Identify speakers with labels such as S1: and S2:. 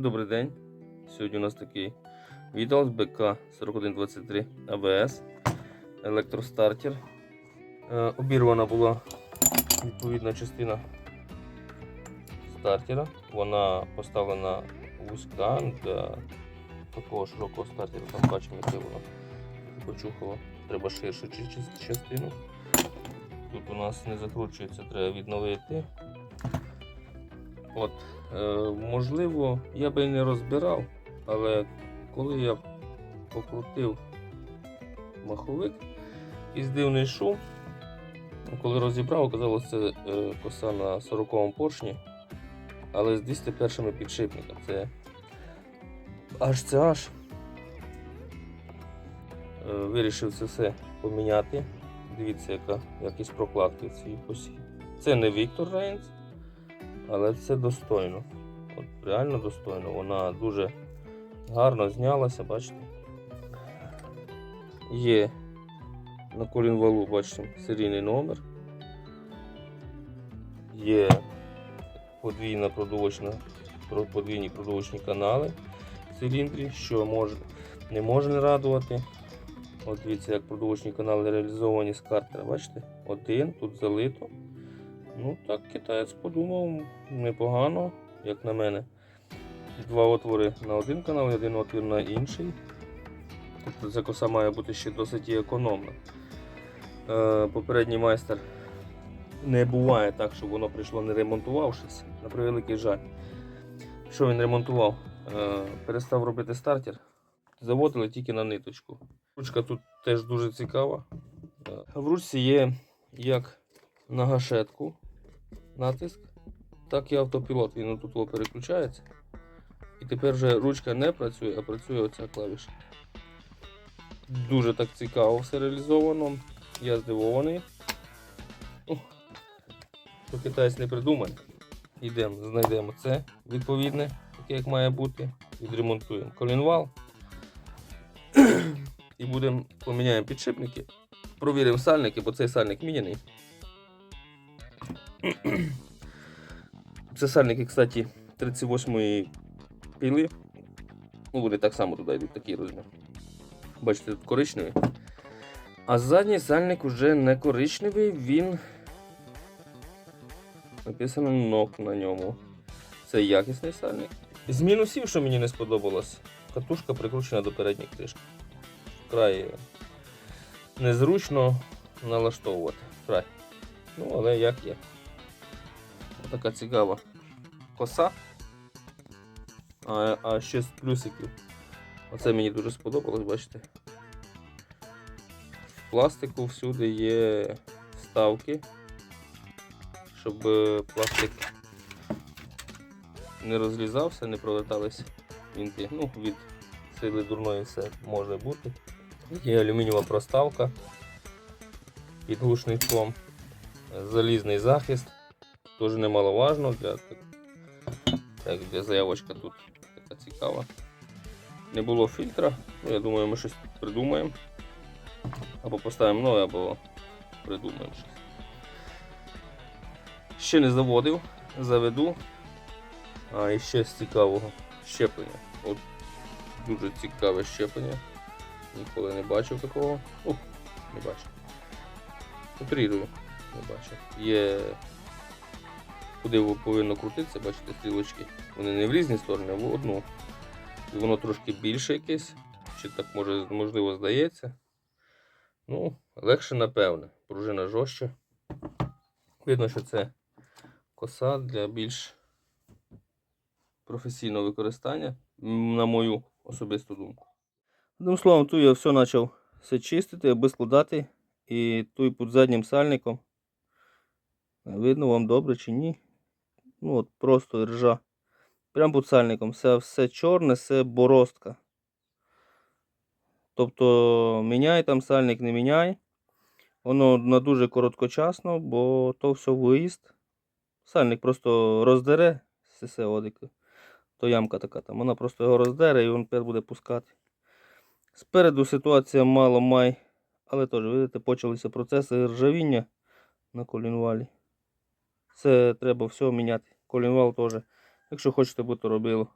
S1: Добрий день. Сьогодні у нас такий відео з БК 4123 АБС. Електростартер. Е, Обірвана була відповідна частина стартера. Вона поставлена вузька для такого широкого стартера. Там бачимо, яке воно почухало. Треба ширшу частину. Тут у нас не закручується, треба відновити. От, е, можливо, я би і не розбирав, але коли я покрутив маховик із дивний шум, коли розібрав, оказалося це е, коса на 40-му поршні, але з 201 підшипником. Це аж. Е, вирішив це все поміняти. Дивіться, яка якість прокладки в цій косі. Це не Віктор Рейнс, але це достойно. От реально достойно. Вона дуже гарно знялася, бачите. Є на колінвалу, бачите, серійний номер. Є подвійна продовочна, подвійні продовочні канали в циліндрі, що може, не може не радувати. От дивіться, як продовочні канали реалізовані з картера. Бачите? Один, тут залито. Ну так, китаєць подумав непогано, як на мене. Два отвори на один канал один отвір на інший. Тобто ця коса має бути ще досить економна. Е, попередній майстер не буває так, щоб воно прийшло не ремонтувавшись. На превеликий жаль. Що він ремонтував? Е, перестав робити стартер. Заводили тільки на ниточку. Ручка тут теж дуже цікава. Е, В ручці є як на гашетку натиск, так і автопілот. Він тут переключається. І тепер вже ручка не працює, а працює оця клавіша. Дуже так цікаво все реалізовано. Я здивований. Ну, Що китайць не придумає. Йдемо, знайдемо це відповідне, таке як має бути. Відремонтуємо колінвал. І будемо поміняємо підшипники. Провіримо сальники, бо цей сальник міняний. Це сальники, кстати, 38-ї піли. Ну, вони так само туди йдуть, такий розмір. Бачите, тут коричневий. А задній сальник вже не коричневий, він. Написано нок на ньому. Це якісний сальник. З мінусів, що мені не сподобалось, катушка прикручена до передньої кришки. Вкрай незручно налаштовувати. Вкрай. Ну, але як є. Така цікава коса. А, а ще з плюсиків. Оце мені дуже сподобалось, бачите. В пластику всюди є вставки, щоб е, пластик не розлізався, не пролетались вінти. Ну, від сили дурної все може бути. Є алюмінієва проставка під глушником, залізний захист. Дуже немаловажно для, так, для заявочка тут така цікава. Не було фільтра, ну, я думаю, ми щось придумаємо. Або поставимо нове, або придумаємо щось. Ще не заводив, заведу. А і ще з цікавого щеплення. От дуже цікаве щеплення. Ніколи не бачив такого. О, не бачив. Утрірую, не бачив. Є куди повинно крутитися, бачите, стрілочки. Вони не в різні сторони, а в одну. І воно трошки більше якесь. Чи так може, можливо здається. Ну, легше, напевне. Пружина жорстче. Видно, що це коса для більш професійного використання, на мою особисту думку. Одним словом, тут я все почав все чистити, аби складати. І тут під заднім сальником. Видно вам добре чи ні. Ну от просто ржа. Прямо під сальником. Все, все чорне, все боростка. Тобто міняй там сальник, не міняй. Воно на дуже короткочасно, бо то все виїзд. Сальник просто роздере все одики. То ямка така там. Вона просто його роздере і він буде пускати. Спереду ситуація мало май. Але теж, видите, почалися процеси ржавіння на колінвалі. Це треба все міняти. Колінвал теж. Якщо хочете, би то робило.